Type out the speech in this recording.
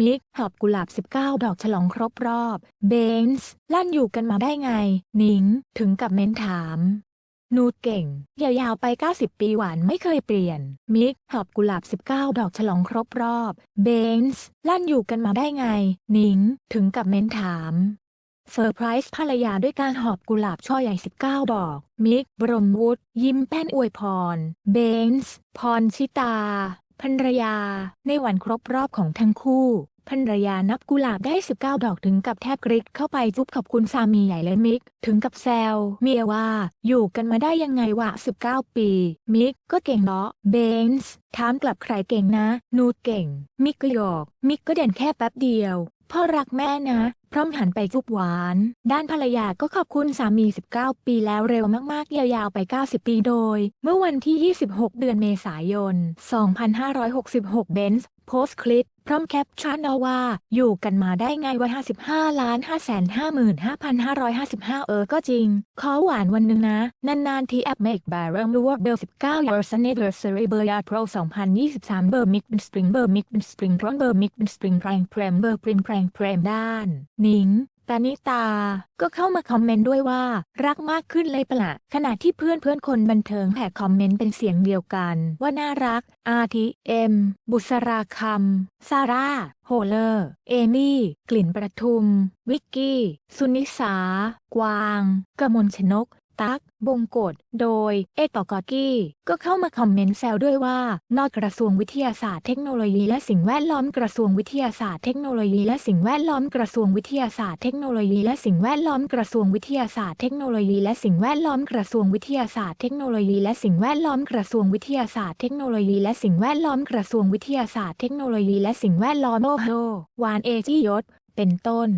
มิกหอบกุหลาบ 19 ดอกฉลองครบรอบ เบนส์ลั่นอยู่กันมาได้ไง นิง ถึงกับเม้นถามนูดเก่ง ยาวๆไป 90 ปีหวานไม่เคยเปลี่ยน มิกหอบกุหลาบ 19 ดอกฉลองครบรอบ เบนส์ลั่นอยู่กันมาได้ไง นิง ถึงกับเม้นถามเซอร์ไพรส์ภรรยาด้วยการหอบกุหลาบช่อใหญ่ 19 ดอก มิก บรมวุฒยิ้มแป้นอวยพร เบนส์ พรชิตา ภรรยา ในวันครบรอบของทั้งคู่ภรรยานับกุหลาบได้ 19 ดอกถึงกับแทบกริดเข้าไปจุ๊บขอบคุณสามีใหญ่เลยมิก ถึงกับแซวเมียว่า อยู่กันมาได้ยังไงวะ 19 ปี มิกก็เก่งเนาะเบนส์ถามกลับใครเก่งนะ นูดเก่ง มิกก็หยอก มิกก็เด่นแค่แป๊บเดียวพ่อรักแม่นะ พร้อมหันไปจุบหวาน ด้านภรรยาก็ขอบคุณสามี 19 ปีแล้วเร็วมากๆ ยาวๆ ไป 90 ปีโดย เมื่อวันที่ 26 เดือนเมษายน 2566 เบนซ์โพสต์คลิป พร้อมแคปชั่นเอาว่า อยู่กันมาได้ไงวัย55ล้าน5 5 5 5 5 5 เออก็จริง ขอหวานวันหนึ่งนะ นานๆทีแอปเมกบาร์เริ่มรู้ว่าเบล19 years anniversary เบอร์ยาโปร2023 เบอร์มิกเป็นสปริงเบอร์มิกเป็นสปริงพร้อมเบอร์มิกเป็นสปริงแพรงเพรมเบอร์ปริมแพรงเพรมด้านหนิงตานิตา ก็เข้ามาคอมเมนต์ด้วยว่า รักมากขึ้นเลยปละขณะที่เพื่อนเพื่อนคนบันเทิงแผ่คอมเมนต์เป็นเสียงเดียวกัน ว่าน่ารัก อาทิเอ็ม บุษราคำซาร่า โฮเลอร์ เอมี่ กลิ่นประทุม วิกกี้ สุนิสา กวาง กมลชนก ตั๊กบงกฎโดย เอกกอกี้ ก็เข้ามาคอมเมนต์แซวด้วยว่า นอกกระทรวงวิทยาศาสตร์เทคโนโลยีและสิ่งแวดล้อมกระทรวงวิทยาศาสตร์เทคโนโลยีและสิ่งแวดล้อมกระทรวงวิทยาศาสตร์เทคโนโลยีและสิ่งแวดล้อมกระทรวงวิทยาศาสตร์เทคโนโลยีและสิ่งแวดล้อมกระทรวงวิทยาศาสตร์เทคโนโลยีและสิ่งแวดล้อมกระทรวงวิทยาศาสตร์เทคโนโลยีและสิ่งแวดล้อมกระทรวงวิทยาศาสตร์เทคโนโลยีและสิ่งแวดล้อมโอโหวานเอจิยศเป็นต้น